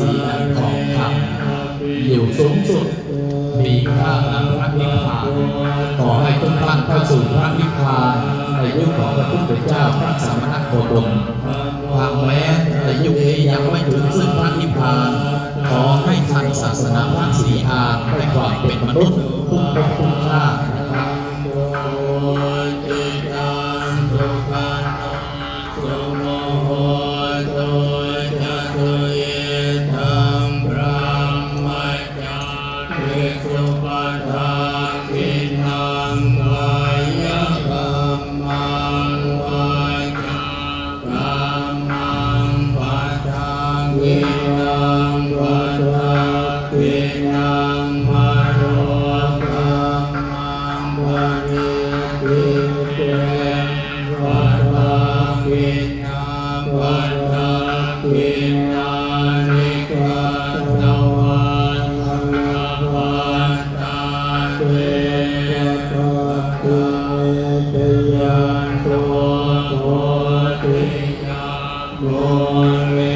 สีอันของธรรมอยู่สูงสุด มีค่าอันพระนิพพานขอให้ทุกท่านเข้าสู่พระนิพพานในยุคของพระพุทธเจ้าพระสัมมาสัมวางแม้แต่ยุคนี้ยังไม่ถึงซึ่งพระนิพพานขอให้ท่านศาสนาพระสีทางในความเป็นมนุษย์ผู้พรคุณค่า Lord,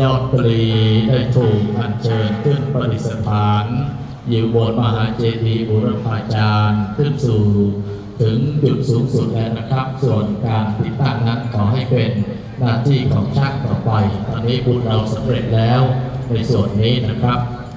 ยอดปลีได้ถูกอัญเชิญขึ้นประดิษฐานอยู่บนมหาเจดีย์บุรพาจารย์ขึ้นสู่ ถึงจุดสูงสุดแล้วนะครับ ส่วนการติดตั้งนั้นขอให้เป็นหน้าที่ของช่างต่อไป ตอนนี้บุญเราสำเร็จแล้วในส่วนนี้นะครับ